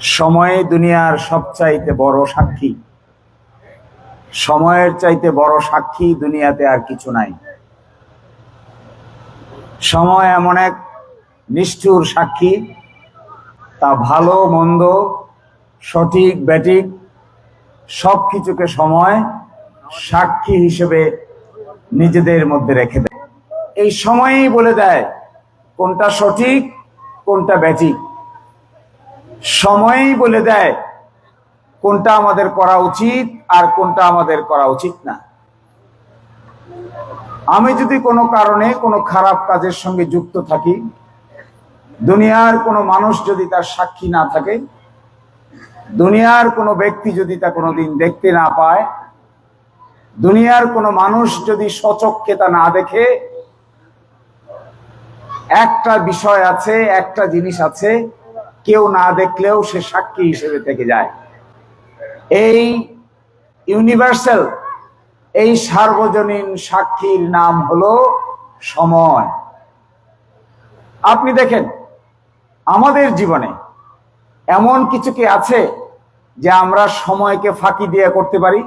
সময় দুনিয়ার সবচাইতে বড় সাক্ষী। সময়ের চাইতে বড় সাক্ষী দুনিয়াতে আর কিছু নাই। সময় এমন এক নিষ্ঠুর সাক্ষী, তা ভালো, মন্দ, সঠিক, ব্যাটিক সব কিছুকে সময় সাক্ষী হিসেবে নিজেদের মধ্যে রেখে দেয়। এই সময়ই বলে দেয় কোনটা সঠিক কোনটা ব্যাটিক সময়ই বলে দেয় কোনটা আমাদের করা উচিত আর কোনটা আমাদের করা উচিত না। আমি যদি কোনো কারণে কোনো খারাপ কাজের সঙ্গে যুক্ত থাকি, দুনিয়ার কোনো মানুষ যদি তার সাক্ষী না থাকে, দুনিয়ার কোনো ব্যক্তি যদি তা কোনোদিন দেখতে না পায়, দুনিয়ার কোনো মানুষ যদি সচক্ষে তা না দেখে একটা বিষয় আছে, একটা জিনিস আছে, কেউ না দেখলেও সে সাক্ষী হিসেবে থেকে যায়। এই ইউনিভার্সাল এই সার্বজনীন সাক্ষীর নাম হলো সময়। আপনি দেখেন, আমাদের জীবনে এমন কিছু কি আছে যে আমরা সময়কে ফাঁকি দিয়ে করতে পারি?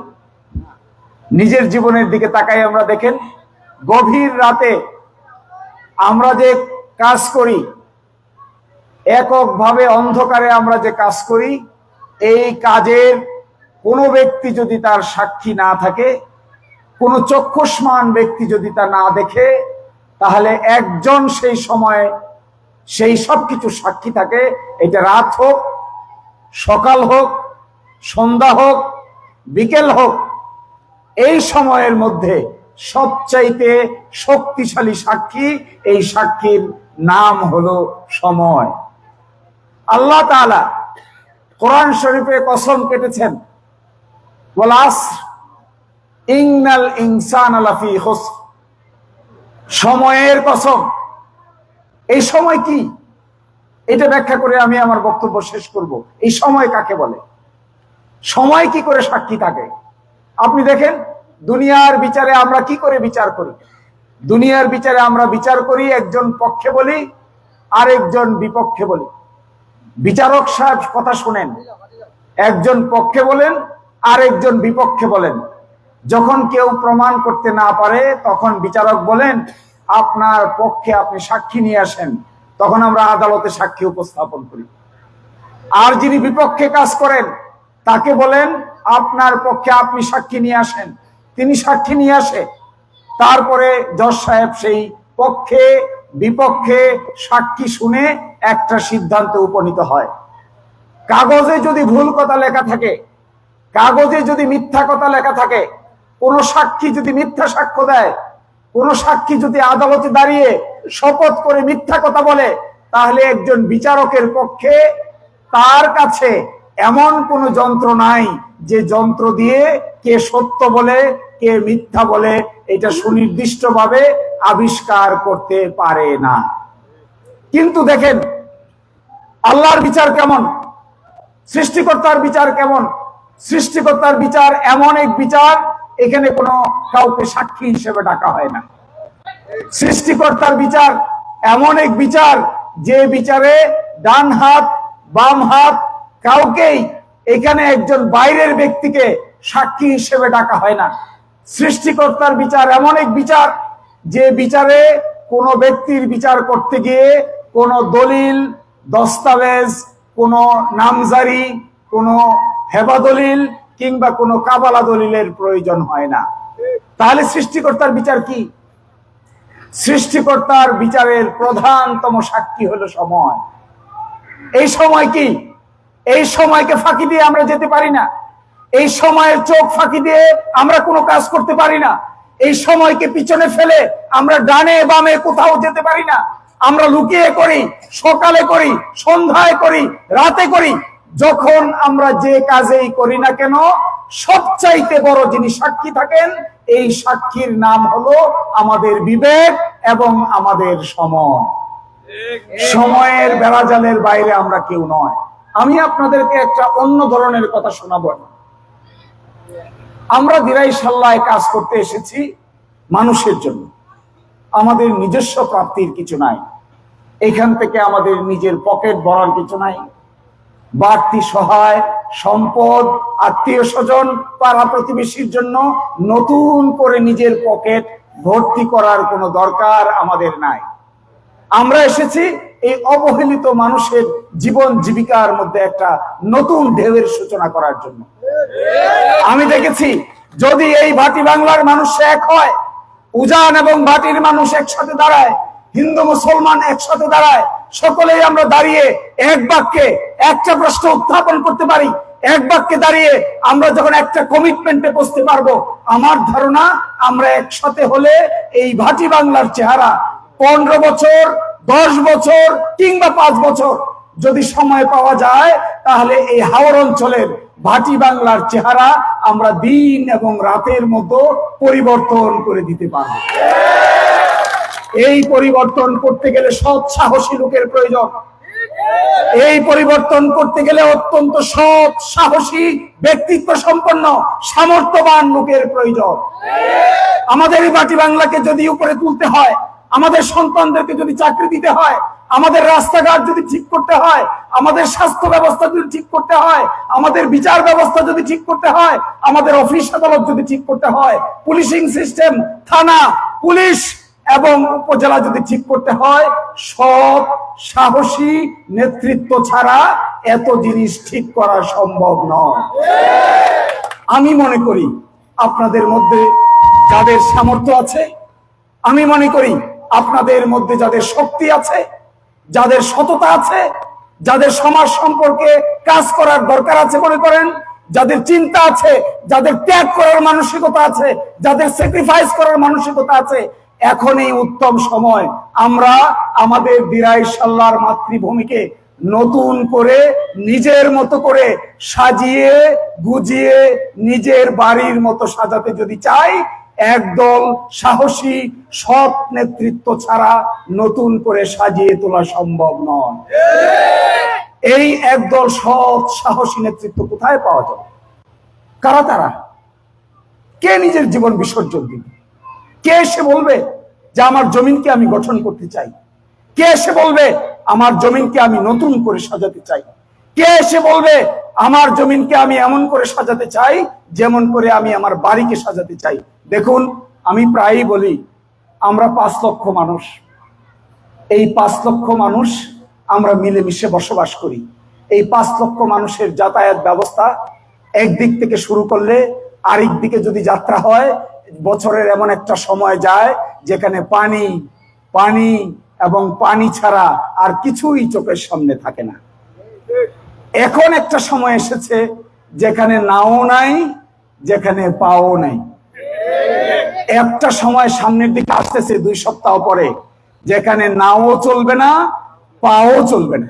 নিজের জীবনের দিকে তাকাই আমরা দেখেন, গভীর রাতে আমরা যে কাজ করি, এককভাবে অন্ধকারে আমরা যে কাজ করি, এই কাজের কোনো ব্যক্তি যদি তার সাক্ষী না থাকে, কোনো চক্ষুষ্মান ব্যক্তি যদি তা না দেখে, তাহলে একজন সেই সময় সেই সব কিছু সাক্ষী থাকে। এটা রাত হোক, সকাল হোক, সন্ধ্যা হোক, বিকেল হোক, এই সময়ের মধ্যে সবচাইতে শক্তিশালী সাক্ষী, এই সাক্ষীর নাম হলো সময়। আল্লাহ তাআলা কোরআন শরীফে কসম কেটেছেন ইংনাল ইনসান আলাফি হোস সময়ের কসম। এই সময় কি? এটা ব্যাখ্যা করে আমি আমার বক্তব্য শেষ করব। এই সময় কাকে বলে? সময় কি করে সাক্ষী থাকে? আপনি দেখেন দুনিয়ার বিচারে আমরা কি করে বিচার করি? দুনিয়ার বিচারে আমরা বিচার করি, একজন পক্ষে বলি, আরেকজন বিপক্ষে বলি। বিচারক সাহেব কথা শুনেন, একজন পক্ষে বলেন, আরেকজন বিপক্ষে বলেন। যখন কেউ প্রমাণ করতে না পারে, তখন বিচারক বলেন, আপনার পক্ষে আপনি সাক্ষী নিয়ে আসেন। তখন আমরা আদালতে সাক্ষী উপস্থাপন করি। আর যিনি বিপক্ষে কাজ করেন, তাকে বলেন, আপনার পক্ষে আপনি সাক্ষী নিয়ে আসেন। তিনি সাক্ষী নিয়ে আসে। তারপরে জজ সাহেব সেই পক্ষে, বিপক্ষে সাক্ষী শুনে একটা সিদ্ধান্তে উপনীত হয়। কাগজে যদি ভুল কথা লেখা থাকে, কাগজে যদি মিথ্যা কথা লেখা থাকে, কোন সাক্ষী যদি মিথ্যা সাক্ষ্য দেয়, কোন সাক্ষী যদি আদালতে দাঁড়িয়ে শপথ করে মিথ্যা কথা বলে, তাহলে একজন বিচারকের পক্ষে তার কাছে এমন কোন যন্ত্র নাই যে যন্ত্র দিয়ে কে সত্য বলে কে মিথ্যা বলে এটা সুনির্দিষ্টভাবে আবিষ্কার করতে পারে না। কিন্তু দেখেন, আল্লাহর বিচার কেমন? সৃষ্টিকর্তার বিচার কেমন? সৃষ্টিকর্তার বিচার এমন এক বিচার, এখানে কোনো কাউকে সাক্ষী হিসেবে ডাকা হয় না। সৃষ্টিকর্তার বিচার এমন এক বিচার, যে বিচারে ডান হাত, বাম হাত কাউকেই এখানে একজন বাইরের ব্যক্তিকে সাক্ষী হিসেবে ডাকা হয় না। সৃষ্টিকর্তার বিচার, এমন এক বিচার যে বিচারে কোনো ব্যক্তির বিচার করতে গিয়ে কোনো দলিল, দস্তাবেজ, কোনো নামজারি, কোনো হেবা দলিল কিংবা কোনো কাবালা দলিলের প্রয়োজন হয় না। তাহলে সৃষ্টিকর্তার বিচার কি? সৃষ্টিকর্তার বিচারের প্রধানতম সাক্ষী হলো সময়। এই সময় কি? এই সময়কে ফাঁকি দিয়ে আমরা যেতে পারি না। এই সময়ের চোখ ফাঁকি দিয়ে আমরা কোনো কাজ করতে পারি না। এই সময়কে পিছনে ফেলে আমরা ডানে বামে কোথাও যেতে পারি না। আমরা লুকিয়ে করি, সকালে করি, সন্ধ্যায় করি, রাতে করি। যখন আমরা যে কাজেই করি না কেন, সবচাইতে বড় যিনি সাক্ষী থাকেন, এই সাক্ষীর নাম হলো আমাদের বিবেক এবং আমাদের সময়। সময়ের বেড়াজালের বাইরে আমরা কেউ নয়। আমি আপনাদেরকে একটা অন্য ধরনের কথা শোনাবো। আমরা দিরাই সাল্লায় কাজ করতে এসেছি মানুষের জন্য। আমাদের নিজস্ব প্রাপ্তির কিছু নাই। এখান থেকে আমাদের নিজের পকেট ভরার কিছু নাই। বাড়তি সহায়, সম্পদ, আত্মীয় স্বজন পাড়া প্রতিবেশীর জন্য নতুন করে নিজের পকেট ভর্তি করার কোনো দরকার আমাদের নাই। আমরা এসেছি এই অবহেলিত মানুষের জীবন জীবিকার মধ্যে একটা নতুন ঢেউয়ের সূচনা করার জন্য। আমি দেখেছি, যদি এই ভাটি বাংলার মানুষ এক হয়, উজান এবং ভাটির মানুষ একসাথে দাঁড়ায়, হিন্দু মুসলমান একসাথে দাঁড়ায়, সকলেই আমরা দাঁড়িয়ে এক বাক্যে একটা প্রশ্ন উত্থাপন করতে পারি। এক বাক্যে দাঁড়িয়ে আমরা যখন একটা কমিটমেন্টে বসতে পারব, আমার ধারণা আমরা একসাথে হলে এই ভাটি বাংলার চেহারা পনেরো বছর, দশ বছর কিংবা পাঁচ বছর যদি সময় পাওয়া যায়, তাহলে এই হাওর অঞ্চলের ভাটি বাংলার চেহারা আমরা দিন এবং রাতের মতো পরিবর্তন করে দিতে পারব। এই পরিবর্তন করতে গেলে সৎ সাহসী লোকের প্রয়োজন। এই পরিবর্তন করতে গেলে অত্যন্ত সৎ সাহসী, ব্যক্তিত্ব সম্পন্ন, সামর্থ্যবান লোকের প্রয়োজন। আমাদের এই বাটি বাংলাকে যদি উপরে তুলতে হয়, আমাদের সন্তানদেরকে যদি চাকরি দিতে হয় আমাদের রাস্তাঘাট যদি ঠিক করতে হয়, আমাদের স্বাস্থ্য ব্যবস্থা যদি ঠিক করতে হয়, আমাদের বিচার ব্যবস্থা যদি ঠিক করতে হয়, আমাদের অফিস আদালত যদি ঠিক করতে হয়, পুলিশিং সিস্টেম, থানা, পুলিশ এবং উপজেলা যদি ঠিক করতে হয়, সব সাহসী নেতৃত্ব ছাড়া এত জিনিস ঠিক করা সম্ভব নয়। আমি মনে করি আপনাদের মধ্যে যাদের সামর্থ্য আছে, আমি মনে করি আপনাদের মধ্যে যাদের শক্তি আছে যাদের সততা আছে, যাদের সমাজ সম্পর্কে কাজ করার দরকার আছে মনে করেন, যাদের চিন্তা আছে, যাদের ত্যাগ করার মানসিকতা আছে, যাদের স্যাক্রিফাইস করার মানসিকতা আছে, এখন এই উত্তম সময় আমরা আমাদের দিরাই সাল্লার মাতৃভূমিকে নতুন করে নিজের মতো করে সাজিয়ে, গুজিয়ে নিজের বাড়ির মতো সাজাতে যদি চাই একদল সাহসী সৎ নেতৃত্ব ছাড়া নতুন করে সাজিয়ে তোলা সম্ভব নয়। এই একদল সৎ, সাহসী নেতৃত্ব কোথায় পাওয়া যাবে? কারা তারা? কে নিজের জীবন বিসর্জন দিবে? কে এসে বলবে যে আমার জমিনকে আমি গঠন করতে চাই? কে এসে বলবে আমার জমিনকে আমি নতুন করে সাজাতে চাই? কে এসে বলবে, আমার জমিনকে আমি এমন করে সাজাতে চাই, যেমন করে আমি আমার বাড়িকে সাজাতে চাই দেখুন, আমি প্রায়ই বলি, আমরা পাঁচ লক্ষ মানুষ। এই পাঁচ লক্ষ মানুষ আমরা মিলেমিশে বসবাস করি। এই পাঁচ লক্ষ মানুষের যাতায়াত ব্যবস্থা একদিক থেকে শুরু করলে আরেক দিকে যদি যাত্রা হয়, বছরের এমন একটা সময় যায় যেখানে পানি পানি এবং পানি ছাড়া আর কিছুই চোখের সামনে থাকে না। এখন একটা সময় এসেছে যেখানে নাও নাই, যেখানে পাও নাই। একটা সময় সামনের দিকে আসতেছে দুই সপ্তাহ পরে, যেখানে নাও চলবে না, পাও চলবে না।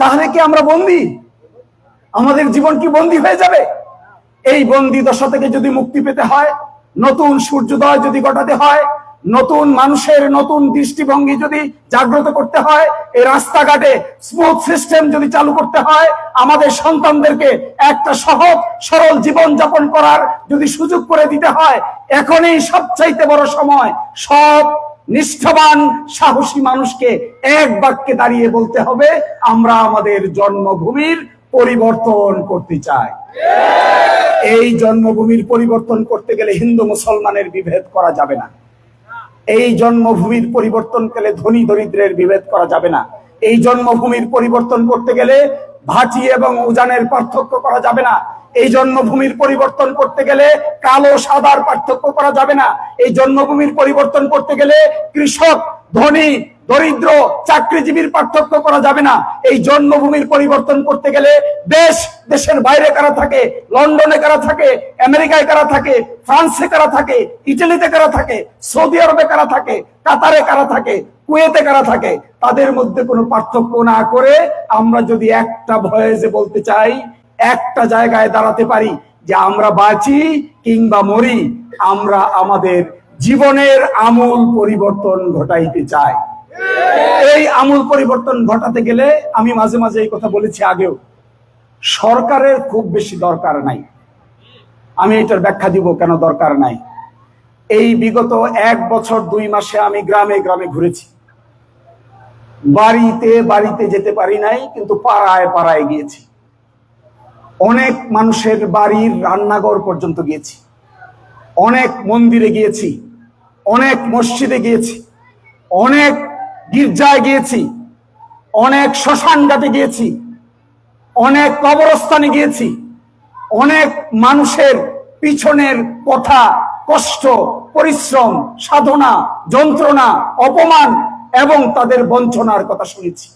তাহলে কি আমরা বন্দি? আমাদের জীবন কি বন্দি হয়ে যাবে? এই বন্দি দশা থেকে যদি মুক্তি পেতে হয়, নতুন সূর্যোদয় যদি ঘটাতে হয় নতুন মানুষের নতুন দৃষ্টিভঙ্গি যদি জাগ্রত করতে হয়, এই রাস্তাঘাটে স্মুথ সিস্টেম যদি চালু করতে হয়, আমাদের সন্তানদেরকে একটা সহজ, সরল জীবন যাপন করার যদি সুযোগ করে দিতে হয়, এখনই সবচাইতে বড় সময় সব নিষ্ঠবান, সাহসী মানুষকে এক বাক্যে দাঁড়িয়ে বলতে হবে, আমরা আমাদের জন্মভূমির পরিবর্তন করতে চাই। এই জন্মভূমির পরিবর্তন করতে গেলে হিন্দু মুসলমানের বিভেদ করা যাবে না। এই জন্মভূমির পরিবর্তন গেলে ধনী দরিদ্রের বিভেদ করা যাবে না। এই জন্মভূমির পরিবর্তন করতে গেলে ভাটি এবং উজানের পার্থক্য করা যাবে না। এই জন্মভূমির পরিবর্তন করতে গেলে কালো সাদার পার্থক্য করা যাবে না। এই জন্মভূমির পরিবর্তন করতে গেলে কৃষক ধনী, দরিদ্র, চাকরিজীবীর পার্থক্য করা যাবে না। এই জন্মভূমির পরিবর্তন করতে গেলে দেশ, দেশের বাইরে কারা থাকে? লন্ডনে কারা থাকে? আমেরিকায় কারা থাকে? ফ্রান্সে কারা থাকে? ইটালিতে কারা থাকে? সৌদি আরবে কারা থাকে? কাতারে কারা থাকে? কুয়েতে কারা থাকে? তাদের মধ্যে কোনো পার্থক্য না করে আমরা যদি একটা ভয়েসে বলতে চাই, একটা জায়গায় দাঁড়াতে পারি যে আমরা বাঁচি কিংবা মরি, আমরা আমাদের জীবনের আমূল পরিবর্তন ঘটাইতে চাই এই আমূল পরিবর্তন ঘটাতে গেলে আমি মাঝে মাঝে এই কথা বলেছি আগেও, সরকারের খুব বেশি দরকার নাই। আমি এটার ব্যাখ্যা দিব কেন দরকার নাই। এই বিগত এক বছর দুই মাসে আমি গ্রামে গ্রামে ঘুরেছি। বাড়িতে বাড়িতে যেতে পারি নাই, কিন্তু পাড়ায় পাড়ায় গিয়েছি। অনেক মানুষের বাড়ির রান্নাঘর পর্যন্ত গিয়েছি। অনেক মন্দিরে গিয়েছি। অনেক মসজিদে গিয়েছি, অনেক গির্জায় গিয়েছি, অনেক শ্মশান ঘাটে গিয়েছি, অনেক কবরস্থানে গিয়েছি, অনেক মানুষের পিছনের কথা, কষ্ট, পরিশ্রম, সাধনা, যন্ত্রণা, অপমান এবং তাদের বঞ্চনার কথা শুনেছি।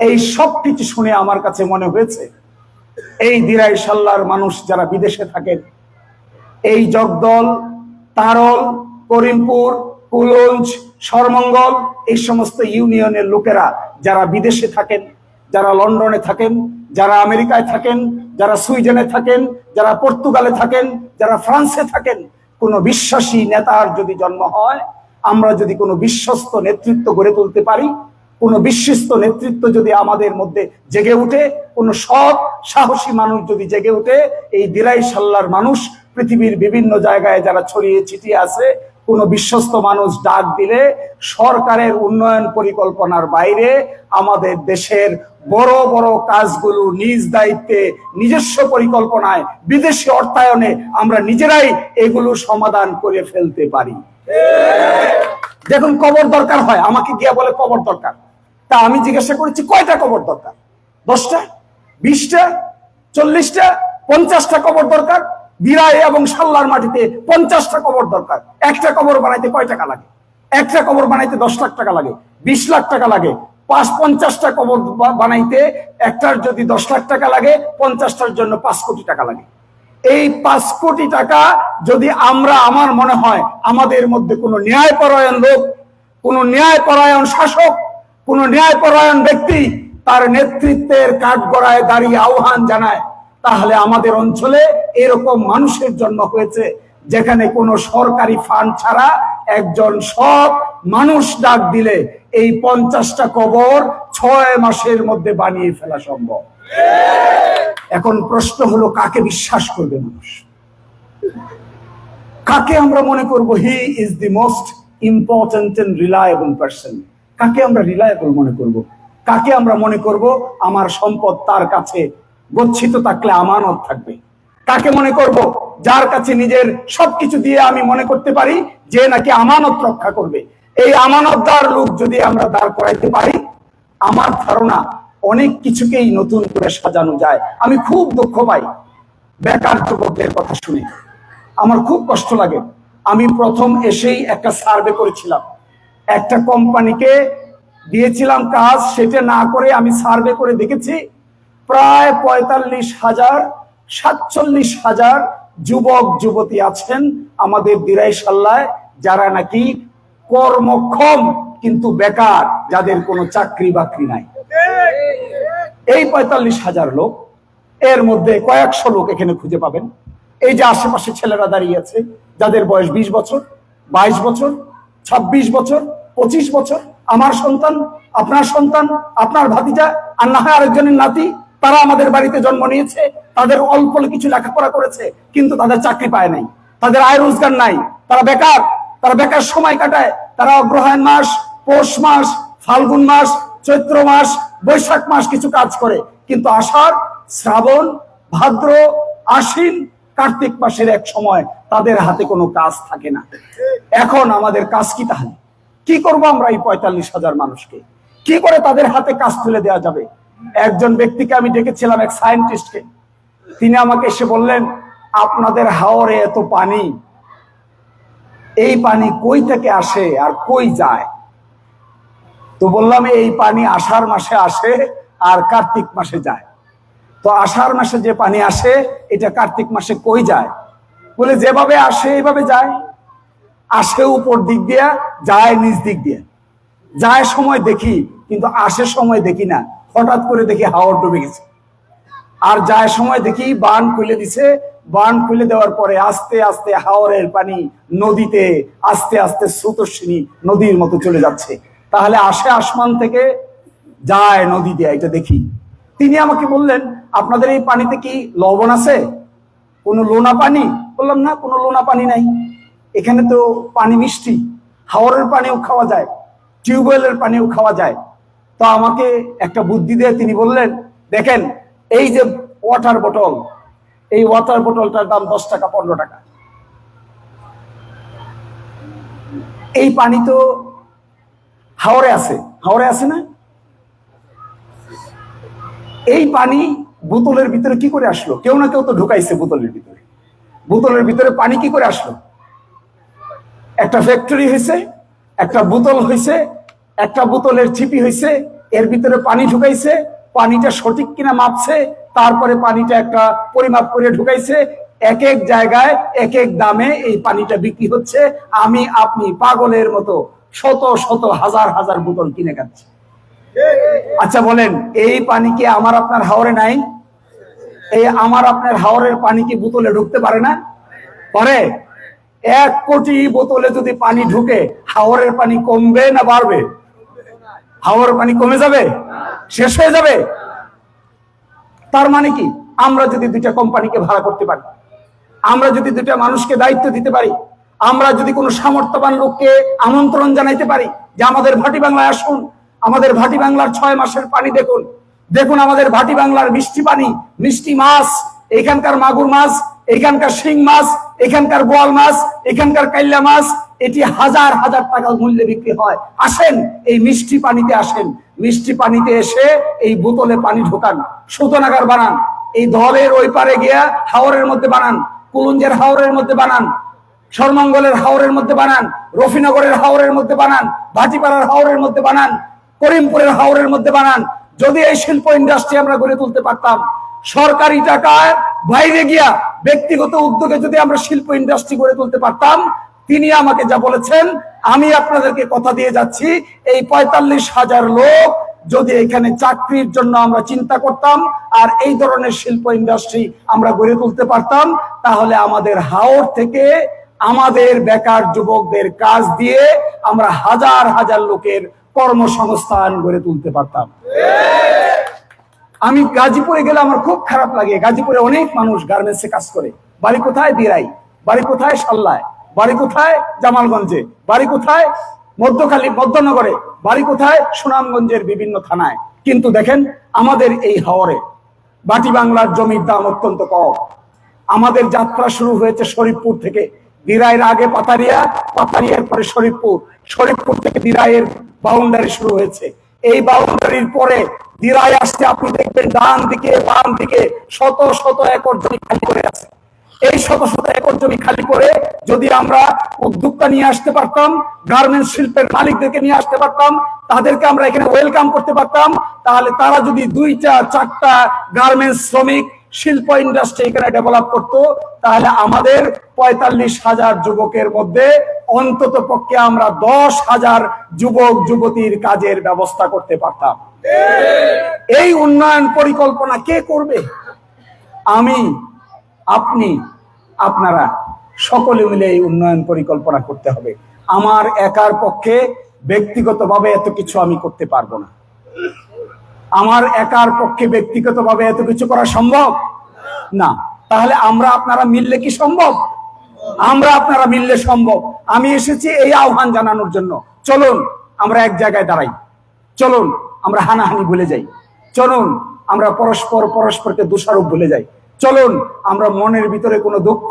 এই সব কিছু শুনে আমার কাছে মনে হয়েছে, এই দিরাই সাল্লার মানুষ যারা বিদেশে থাকেন, এই জগদল, তারল করিমপুর, কুলঞ্জ সরমঙ্গল এই সমস্ত ইউনিয়নের লোকেরা যারা বিদেশে থাকেন, যারা লন্ডনে থাকেন, যারা আমেরিকায় থাকেন, যারা সুইডেনে থাকেন, যারা পর্তুগালে থাকেন, যারা ফ্রান্সে থাকেন, কোনো বিশ্বাসী নেতার যদি জন্ম হয়, আমরা যদি কোনো বিশ্বস্ত নেতৃত্ব গড়ে তুলতে পারি, কোনো বিশ্বস্ত নেতৃত্ব যদি আমাদের মধ্যে জেগে উঠে, কোনো সৎ, সাহসী মানুষ যদি জেগে উঠে, এই দিরাই সাল্লার মানুষ পৃথিবীর বিভিন্ন জায়গায় যারা ছড়িয়ে ছিটিয়ে আছে কোনো বিশ্বস্ত মানুষ ডাক দিলে সরকারের উন্নয়ন পরিকল্পনার বাইরে আমাদের দেশের বড় বড় কাজগুলো নিজ দায়িত্বে, নিজস্ব পরিকল্পনায়, বিদেশি অর্থায়নে আমরা নিজেরাই এগুলো সমাধান করে ফেলতে পারি। দেখুন, কবর দরকার হয়। আমাকে গিয়া বলে কবর দরকার। তা আমি জিজ্ঞাসা করেছি, কয়টা কবর দরকার? দশটা? বিশটা? চল্লিশটা? পঞ্চাশটা কবর দরকার? বিরায় এবং সাল্লার মাটিতে পঞ্চাশটা কবর দরকার। একটা কবর বানাইতে কয় টাকা লাগে? একটা কবর বানাইতে দশ লাখ টাকা লাগে, বিশ লাখ টাকা লাগে। পাঁচ পঞ্চাশটা কবর বানাইতে একটার যদি দশ লাখ টাকা লাগে, পঞ্চাশটার জন্য পাঁচ কোটি টাকা লাগে। এই পাঁচ কোটি টাকা যদি আমরা, আমার মনে হয়, আমাদের মধ্যে কোনো ন্যায়পরায়ণ লোক, কোনো ন্যায়পরায়ণ শাসক, কোনো ন্যায়পরায়ণ ব্যক্তি তার নেতৃত্বের কাঠগড়ায় দাঁড়িয়ে আহ্বান জানায় তাহলে আমাদের অঞ্চলে এরকম মানুষের জন্ম হয়েছে যেখানে কোনো সরকারি ফান্ড ছাড়া একজন সব মানুষ ডাক দিলে এই পঞ্চাশটা কবর ছয় মাসের মধ্যে বানিয়ে ফেলা সম্ভব। এখন প্রশ্ন হলো, কাকে বিশ্বাস করবে মানুষ? কাকে আমরা মনে করব he is the most important and reliable person কাকে আমরা রিলায়েবল মনে করব? কাকে আমরা মনে করব, আমার সম্পদ তার কাছে গচ্ছিত থাকলে আমানত থাকবে। কাকে মনে করব? যার কাছে নিজের সবকিছু দিয়ে আমি মনে করতে পারি, যে নাকি আমানত রক্ষা করবে। এই আমানতদার লোক যদি আমরা দাঁড় করাইতে পারি, আমার ধারণা অনেক কিছুকেই নতুন করে সাজানো যায়। আমি খুব দুঃখ পাই বেকার যুবকদের কথা শুনে। আমার খুব কষ্ট লাগে। আমি প্রথম এসেই একটা সার্ভে করেছিলাম। একটা কোম্পানিকে দিয়েছিলাম কাজ, সেটা না করে আমি সার্ভে করে দেখেছি। প্রায় পঁয়তাল্লিশ হাজার, সাতচল্লিশ হাজার যুবক, যুবতী আছেন আমাদের দিরাই সাল্লায় যারা নাকি কর্মক্ষম কিন্তু বেকার, যাদের কোনো চাকরি বাকরি নাই। এই পঁয়তাল্লিশ হাজার লোক, এর মধ্যে কয়েকশো লোক এখানে খুঁজে পাবেন। এই যে আশেপাশে ছেলেরা দাঁড়িয়ে আছে, যাদের বয়স বিশ বছর, বাইশ বছর ২৬ বছর, পঁচিশ বছর, আমার সন্তান, আপনার সন্তান, আপনার ভাতিজা, আর না হয় আরেকজনের নাতি তারা আমাদের বাড়িতে জন্ম নিয়েছে, তাদের অল্প কিছু লেখাপড়া করেছে, কিন্তু তাদের চাকরি পায় নাই। তাদের আয় রোজগার নাই। তারা বেকার। তারা বেকার সময় কাটায়। তারা অগ্রহায়ণ মাস, পৌষ মাস, ফাল্গুন মাস, চৈত্র মাস, বৈশাখ মাস কিছু কাজ করে। কিন্তু আষাঢ়, শ্রাবণ, ভাদ্র, আশ্বিন, কার্তিক মাসের এক সময় তাদের হাতে কোনো কাজ থাকে না। এখন আমাদের কাজ কি তাহলে? কি করব আমরা এই পঁয়তাল্লিশ হাজার মানুষকে? কি করে তাদের হাতে কাজ তুলে দেওয়া যাবে? একজন ব্যক্তিকে আমি ডেকেছিলাম এক সায়েন্টিস্টকে। তিনি আমাকে এসে বললেন, আপনাদের হাওরে এত পানি। এই পানি কই থেকে আসে আর কই যায়? তো বললাম, এই পানি আষাঢ় মাসে আসে আর কার্তিক মাসে যায়। তো আষাঢ় মাসে যে পানি আসে, এটা কার্তিক মাসে কই যায়? বলে, যেভাবে আসে, এইভাবে যায়। আসে উপর দিক দিয়া, যায় নিচ দিক দিয়ে। যায় সময় দেখি, কিন্তু আসে সময় দেখি না। হঠাৎ করে দেখি হাওড় ডুবে গেছে। আর যায় সময় দেখি বান খুলে দিছে। বান খুলে দেওয়ার পরে আস্তে আস্তে হাওরের পানি নদীতে আস্তে আস্তে স্রোতস্বিনী নদীর মতো চলে যাচ্ছে। তাহলে আসে আসমান থেকে যায় নদী দিয়ে, এটা দেখি। তিনি আমাকে বললেন, আপনাদের এই পানিতে কি লবণ আছে? কোনো লোনা পানি? বললাম, না, কোনো লোনা পানি নাই। এখানে তো পানি মিষ্টি। হাওরের পানিও খাওয়া যায়, টিউবওয়েলের পানিও খাওয়া যায়। তো আমাকে একটা বুদ্ধি দিয়ে তিনি বললেন, দেখেন, এই যে ওয়াটার বোতল এই ওয়াটার বোতলটার দাম দশ টাকা, পনেরো টাকা। এই পানি তো হাওড়ে আছে। হাওড়ে আছে না? এই পানি বোতলের ভিতরে কি করে আসলো? কেউ না কেউ তো ঢুকাইছে বোতলের ভিতরে। বোতলের ভিতরে পানি কি করে আসলো? একটা ফ্যাক্টরি হয়েছে একটা বোতল হয়েছে একটা বোতলের ছিপি হয়েছে এর ভিতরে পানি ঢুকাইছে, পানিটা সঠিক কিনা মাপছে, তারপরে পানিটা একটা পরিমাপ করে ঢুকাইছে এক এক জায়গায় এক এক দামে এই পানিটা বিক্রি হচ্ছে। আমি, আপনি পাগলের মতো শত শত, হাজার হাজার বোতল কিনে খাচ্ছি। আচ্ছা বলেন, এই পানি কি আমার আপনার হাওরে নাই? এই আমার আপনার হাওরের পানি কি বোতলে ঢুকতে পারে না? পরে। এক কোটি বোতলে যদি পানি ঢুকে, হাওরের পানি কমবে না বাড়বে? হাওরের পানি কমে যাবে? শেষ হয়ে যাবে? তার মানে কি? আমরা যদি দুইটা কোম্পানিকে ভাড়া করতে পারি, আমরা যদি দুইটা মানুষকে দায়িত্ব দিতে পারি, আমরা যদি কোনো সামর্থ্যবান লোককে আমন্ত্রণ জানাইতে পারি যে আমাদের ভাটি বাংলায় আসুন, আমাদের ভাটি বাংলার ছয় মাসের পানি দেখুন। দেখুন আমাদের ভাটি বাংলার মিষ্টি পানি, মিষ্টি মাছ, এখানকার মাগুর মাছ এখানকার শিং মাছ, এখানকার গোয়াল মাছ, এখানকার কাইল্লা মাছ, এটি হাজার হাজার টাকা মূল্যে বিক্রি হয়। আসেন, এই মিষ্টি পানিতে আসেন। মিষ্টি পানিতে এসে এই বোতলে পানি ঢোকান। সুতনাগার বানান। এই দলের ওই পারে গিয়া হাওরের মধ্যে বানান। কুলুঞ্জের হাওরের মধ্যে বানান। সরমঙ্গলের হাওরের মধ্যে বানান। রফিনগরের হাওরের মধ্যে বানান। ভাটিপাড়ার হাওরের মধ্যে বানান। করিমপুরের হাওরের মধ্যে বানান। যদি এই শিল্প ইন্ডাস্ট্রি আমরা গড়ে তুলতে পারতাম, সরকারি টাকায় বাইরে গিয়া ব্যক্তিগত উদ্যোগে যদি আমরা শিল্প ইন্ডাস্ট্রি গড়ে তুলতে পারতাম, তিনি আমাকে যা বলেছেন, আমি আপনাদেরকে কথা দিয়ে যাচ্ছি, এই পঁয়তাল্লিশ হাজার লোক যদি এখানে চাকরির জন্য আমরা চিন্তা করতাম, আর এই ধরনের শিল্প ইন্ডাস্ট্রি আমরা গড়ে তুলতে পারতাম, তাহলে আমাদের হাওর থেকে আমাদের বেকার যুবকদের কাজ দিয়ে আমরা হাজার হাজার লোকের কর্মসংস্থান গড়ে তুলতে পারতাম। আমি গাজীপুরে গেলে আমার খুব খারাপ লাগে। গাজীপুরে অনেক মানুষ গার্মেন্টসে কাজ করে। বাড়ি কোথায়? দিরাই বাড়ি কোথায়? সাল্লায়। বাড়ি কোথায়? জামালগঞ্জে। বাড়ি কোথায়? মধ্যখালী, মধ্যনগরে। বাড়ি কোথায়? সুনামগঞ্জের বিভিন্ন থানায়। কিন্তু দেখেন, আমাদের এই হাওরে বাটি বাংলার জমির দাম অত্যন্ত কম। আমাদের যাত্রা শুরু হয়েছে শরীফপুর থেকে। দিরাইয়ের আগে পাতারিয়া, পাতারিয়ার পরে শরীফপুর। শরীফপুর থেকে দিরাইয়ের বাউন্ডারি শুরু হয়েছে। এই বাউন্ডারির পরে দিরাই আসতে আপনি দেখবেন ডান দিকে বাম দিকে শত শত একর জমি খালি করে আছে। এই শত শত একর জমি খালি করে যদি আমরা উদ্যোক্তা নিয়ে আসতে পারতাম গার্মেন্টস শিল্পের মালিকদেরকে নিয়ে আসতে পারতাম, তাদেরকে আমরা এখানে ওয়েলকাম করতে পারতাম, তাহলে তারা যদি দুইটা, চারটা গার্মেন্টস শ্রমিক, শিল্প ইন্ডাস্ট্রি এখানে ডেভেলপ করত, তাহলে আমাদের পঁয়তাল্লিশ হাজার যুবকের মধ্যে অন্তত পক্ষে আমরা দশ হাজার যুবক, যুবতীর কাজের ব্যবস্থা করতে পারতাম। এই উন্নয়ন পরিকল্পনা কে করবে? আমি, আপনি, আপনারা সকলে মিলে এই উন্নয়ন পরিকল্পনা করতে হবে। আমার একার পক্ষে ব্যক্তিগতভাবে এত কিছু আমি করতে পারব না। আমার একার পক্ষে ব্যক্তিগতভাবে এত কিছু করা সম্ভব? না। তাহলে আমরা আপনারা মিললে কি সম্ভব? আমরা আপনারা মিললে সম্ভব। আমি এসেছি এই আহ্বান জানানোর জন্য। চলুন, আমরা এক জায়গায় দাঁড়াই। চলুন, আমরা হানাহানি ভুলে যাই। চলুন, আমরা পরস্পর পরস্পরকে দোষারোপ ভুলে যাই। চলুন, আমরা মনের ভিতরে কোনো দুঃখ,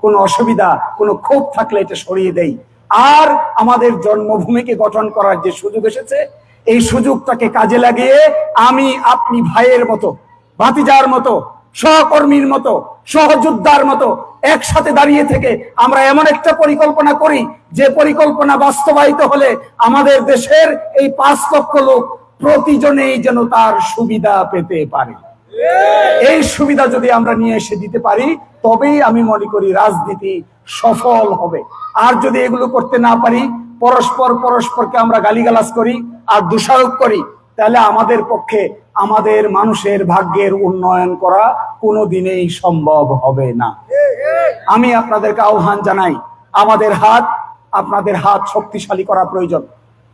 কোনো অসুবিধা, কোনো ক্ষোভ থাকলে এটা সরিয়ে দেই। আর আমাদের জন্মভূমিকে গঠন করার যে সুযোগ এসেছে, এই সুযোগটাকে কাজে লাগিয়ে আমি, আপনি, ভাইয়ের মতো, ভাতিজার মতো সহকর্মীর মতো, সহযোদ্ধার মতো একসাথে দাঁড়িয়ে থেকে আমরা এমন একটা পরিকল্পনা করি যে পরিকল্পনা বাস্তবায়িত হলে আমাদের দেশের এই পাঁচ লক্ষ লোক প্রতিজনেই যেন তার সুবিধা পেতে পারে। এই সুবিধা যদি আমরা নিয়ে এসে দিতে পারি, তবেই আমি মনে করি রাজনীতি সফল হবে। আর যদি এগুলো করতে না পারি, পরস্পর পরস্পরকে আমরা গালিগালাজ করি আর দোষারোপ করি, তাহলে আমাদের পক্ষে আমাদের মানুষের ভাগ্যের উন্নয়ন করা কোনো দিনেই সম্ভব হবে না। আমি আপনাদেরকে আহ্বান জানাই, আমাদের হাত, আপনাদের হাত শক্তিশালী করা প্রয়োজন।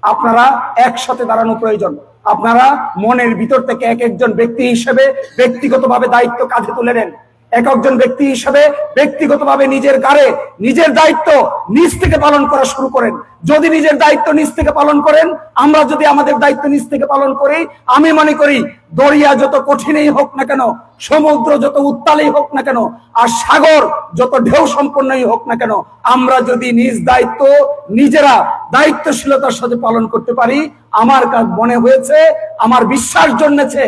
আপনারা একসাথে দাঁড়ানো প্রয়োজন। আপনারা মনের ভিতর থেকে এক একজন ব্যক্তি হিসেবে ব্যক্তিগতভাবে দায়িত্ব কাঁধে তুলে নেন। একজন ব্যক্তি হিসাবে ব্যক্তিগতভাবে নিজের গাড়ে নিজের দায়িত্ব নিজ থেকে পালন করা শুরু করেন। যদি নিজের দায়িত্ব নিজ থেকে পালন করেন, আমরা যদি আমাদের দায়িত্ব নিজ থেকে পালন করি, আমি মনে করি দরিয়া যত কঠিনই হোক না কেন, সমুদ্র যত উত্তালেই হোক না কেন, আর সাগর যত ঢেউ সম্পন্নই হোক না কেন, আমরা যদি নিজ দায়িত্ব নিজেরা দায়িত্বশীলতার সাথে পালন করতে পারি, আমার কাজ মনে হয়েছে, আমার বিশ্বাস জন্মেছে,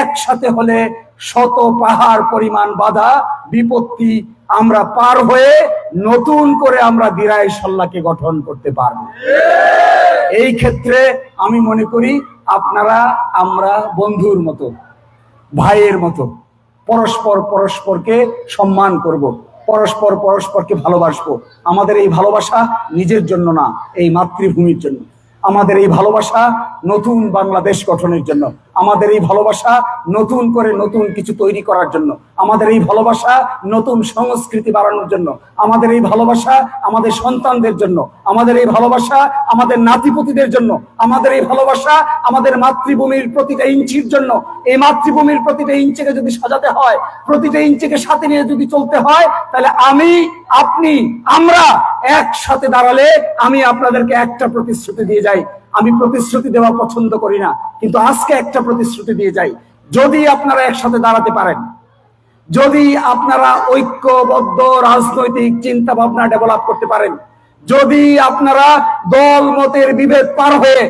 একসাথে হলে শত পাহাড় পরিমাণ বাধা, বিপত্তি আমরা পার হয়ে নতুন করে আমরা দিরাই সল্লাকে গঠন করতে পারব। এই ক্ষেত্রে আমি মনে করি আপনারা আমরা বন্ধুর মতো, ভাইয়ের মতো পরস্পর পরস্পরকে সম্মান করব, পরস্পর পরস্পরকে ভালোবাসবো। আমাদের এই ভালোবাসা নিজের জন্য না, এই মাতৃভূমির জন্য। আমাদের এই ভালোবাসা নতুন বাংলাদেশ গঠনের জন্য। আমাদের এই ভালোবাসা নতুন করে নতুন কিছু তৈরি করার জন্য, আমাদের এই ভালোবাসা নতুন সংস্কৃতি বাড়ানোর জন্য, আমাদের এই ভালোবাসা আমাদের সন্তানদের জন্য, আমাদের এই ভালোবাসা আমাদের নাতিপতিদের জন্য, আমাদের এই ভালোবাসা আমাদের মাতৃভূমির প্রতিটা ইঞ্চির জন্য, এই মাতৃভূমির প্রতিটা ইঞ্চিকে যদি সাজাতে হয়, প্রতিটা ইঞ্চিকে সাথে নিয়ে যদি চলতে হয়, তাহলে আমি, আপনি, আমরা একসাথে দাঁড়ালে আমি আপনাদেরকে একটা প্রতিশ্রুতি দিয়ে যাই। আমি প্রতিশ্রুতি দেওয়া পছন্দ করি না, কিন্তু আজকে একটা প্রতিশ্রুতি দিয়ে যাই। যদি আপনারা একসাথে দাঁড়াতে পারেন, যদি আপনারা ঐক্যবদ্ধ রাজনৈতিক চিন্তা ভাবনা ডেভেলপ করতে পারেন, যদি আপনারা দল মতের বিভেদ পার হয়ে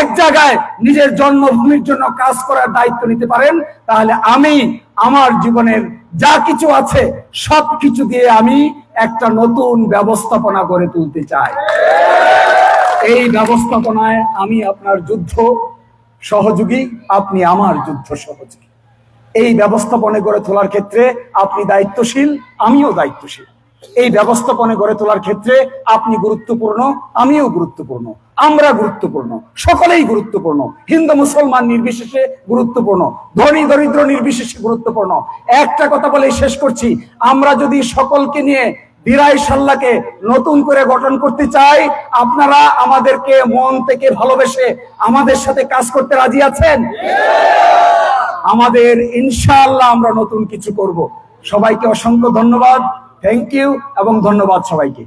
এক জায়গায় নিজের জন্মভূমির জন্য কাজ করার দায়িত্ব নিতে পারেন, তাহলে আমি আমার জীবনের যা কিছু আছে সব কিছু দিয়ে আমি একটা নতুন ব্যবস্থাপনা গড়ে তুলতে চাই। এই ব্যবস্থাপনায় আমি আপনার যুদ্ধ সহযোগী, আপনি আমার যুদ্ধ সহযোগী। এই ব্যবস্থাপনা গড়ে তোলার ক্ষেত্রে আপনি দায়িত্বশীল, আমিও দায়িত্বশীল। এই ব্যবস্থাপনা গড়ে তোলার ক্ষেত্রে আপনি গুরুত্বপূর্ণ, আমিও গুরুত্বপূর্ণ। আমরা গুরুত্বপূর্ণ, সকলেই গুরুত্বপূর্ণ। হিন্দু, মুসলমান নির্বিশেষে গুরুত্বপূর্ণ, ধনী, দরিদ্র নির্বিশেষে গুরুত্বপূর্ণ। একটা কথা বলে শেষ করছি, আমরা যদি সকলকে নিয়ে বিরাই সাল্লাকে নতুন করে গঠন করতে চাই। আপনারা আমাদেরকে মন থেকে ভালোবেসে আমাদের সাথে কাজ করতে রাজি আছেন? আমাদের ইনশাআল্লাহ আমরা নতুন কিছু করব। সবাইকে অসংখ্য ধন্যবাদ। থ্যাংক ইউ এবং ধন্যবাদ সবাইকে।